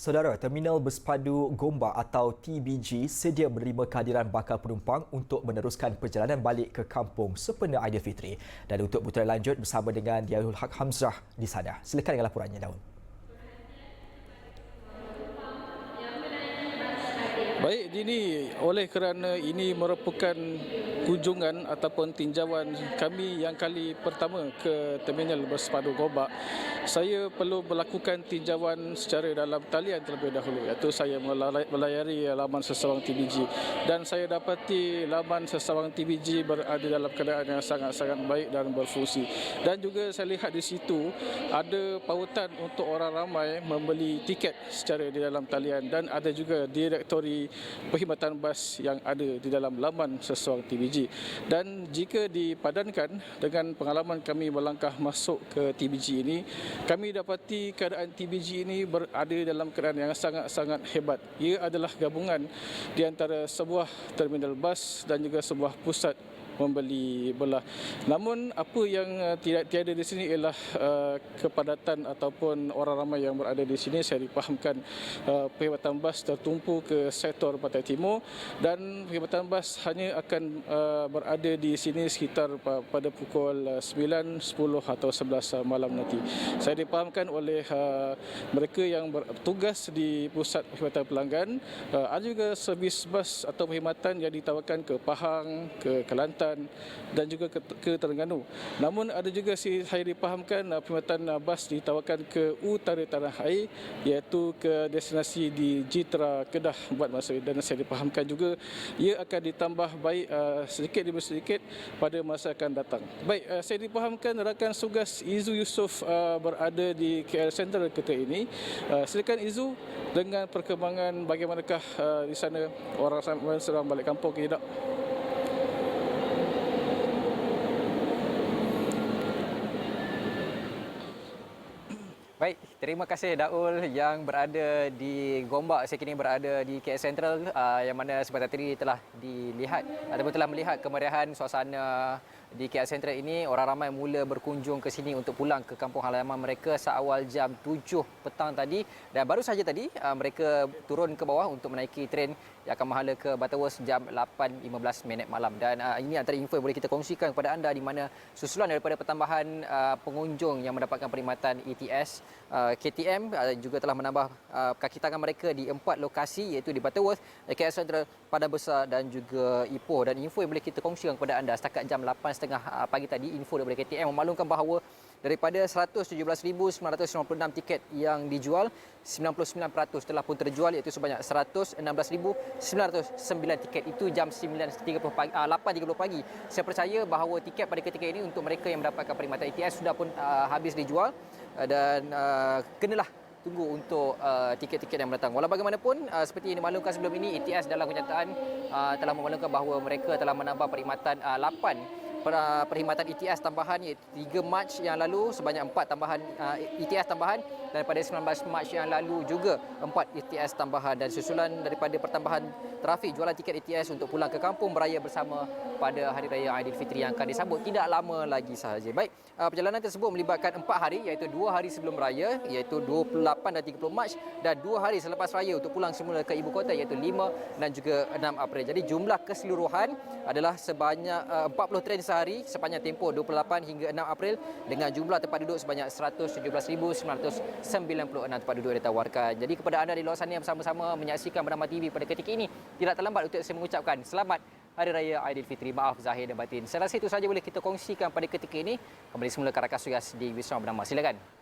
Saudara, Terminal Berspadu Gombak atau TBG sedia menerima kehadiran bakal penumpang untuk meneruskan perjalanan balik ke kampung sempena Aidilfitri. Dan untuk putaran lanjut bersama dengan Dialul Haq Hamzah di sana. Silakan dengan laporannya, Daun. Baik, Dini, oleh kerana ini merupakan kunjungan ataupun tinjauan kami yang kali pertama ke Terminal Bersepadu Gobak, saya perlu melakukan tinjauan secara dalam talian terlebih dahulu iaitu saya melayari laman sesawang TBG dan saya dapati laman sesawang TBG berada dalam keadaan yang sangat-sangat baik dan berfungsi. Dan juga saya lihat di situ ada pautan untuk orang ramai membeli tiket secara di dalam talian. Dan ada juga direktori perkhidmatan bas yang ada di dalam laman sesuang TBG. Dan jika dipadankan dengan pengalaman kami melangkah masuk ke TBG ini, kami dapati keadaan TBG ini berada dalam keadaan yang sangat-sangat hebat. Ia adalah gabungan di antara sebuah terminal bas dan juga sebuah pusat membeli belah. Namun apa yang uh, tidak tiada di sini ialah uh, kepadatan ataupun orang ramai yang berada di sini saya dipahamkan uh, perkhidmatan bas tertumpu ke sektor Pantai Timur dan perkhidmatan bas hanya akan uh, berada di sini sekitar pada pukul uh, 9, 10 atau 11 malam nanti. Saya dipahamkan oleh uh, mereka yang bertugas di pusat perkhidmatan pelanggan uh, ada juga servis bas atau perkhidmatan yang ditawarkan ke Pahang, ke Kelantan Kelantan dan juga ke, ke Terengganu. Namun ada juga si saya dipahamkan uh, perkhidmatan uh, bas ditawarkan ke utara tanah air iaitu ke destinasi di Jitra Kedah buat masa dan saya dipahamkan juga ia akan ditambah baik uh, sedikit demi sedikit pada masa akan datang. Baik, uh, saya dipahamkan rakan tugas Izu Yusof uh, berada di KL Central ketika ini. Uh, silakan Izu dengan perkembangan bagaimanakah uh, di sana orang sedang balik kampung ke tidak? Baik, terima kasih Daul yang berada di Gombak. Saya kini berada di KS Central uh, yang mana sebentar tadi telah dilihat ataupun telah melihat kemeriahan suasana di KL Central ini orang ramai mula berkunjung ke sini untuk pulang ke kampung halaman mereka seawal jam 7 petang tadi. Dan baru saja tadi uh, mereka turun ke bawah untuk menaiki tren yang akan menghala ke Butterworth jam 8.15 minit malam. Dan uh, ini antara info yang boleh kita kongsikan kepada anda di mana susulan daripada pertambahan uh, pengunjung yang mendapatkan perkhidmatan ETS KTM juga telah menambah kaki tangan mereka di empat lokasi iaitu di Butterworth, KL Central, Padang Besar dan juga Ipoh. Dan info yang boleh kita kongsikan kepada anda setakat jam 8 setengah uh, pagi tadi info daripada KTM memaklumkan bahawa daripada 117,996 tiket yang dijual 99% telah pun terjual iaitu sebanyak 116,909 tiket itu jam 9.30 pagi 8.30 pagi saya percaya bahawa tiket pada ketika ini untuk mereka yang mendapatkan perkhidmatan ETS sudah pun uh, habis dijual uh, dan uh, kenalah tunggu untuk uh, tiket-tiket yang mendatang. Walau bagaimanapun, uh, seperti yang dimaklumkan sebelum ini, ETS dalam kenyataan uh, telah memaklumkan bahawa mereka telah menambah perkhidmatan uh, 8 perkhidmatan ETS tambahan iaitu 3 Mac yang lalu sebanyak 4 tambahan uh, ETS tambahan dan pada 19 Mac yang lalu juga 4 ETS tambahan dan susulan daripada pertambahan trafik jualan tiket ETS untuk pulang ke kampung beraya bersama pada Hari Raya Aidilfitri yang akan disambut tidak lama lagi sahaja. Baik, uh, perjalanan tersebut melibatkan 4 hari iaitu 2 hari sebelum raya iaitu 28 dan 30 Mac dan 2 hari selepas raya untuk pulang semula ke ibu kota iaitu 5 dan juga 6 April. Jadi jumlah keseluruhan adalah sebanyak uh, 40 train sehari sepanjang tempoh 28 hingga 6 April dengan jumlah tempat duduk sebanyak 117,996 tempat duduk ditawarkan. Jadi kepada anda di luar sana yang bersama-sama menyaksikan Bernama TV pada ketika ini, tidak terlambat untuk saya mengucapkan selamat Hari Raya Aidilfitri. Maaf Zahir dan Batin. Saya rasa itu saja boleh kita kongsikan pada ketika ini. Kembali semula ke rakan sugas di Wisma Bernama. Silakan.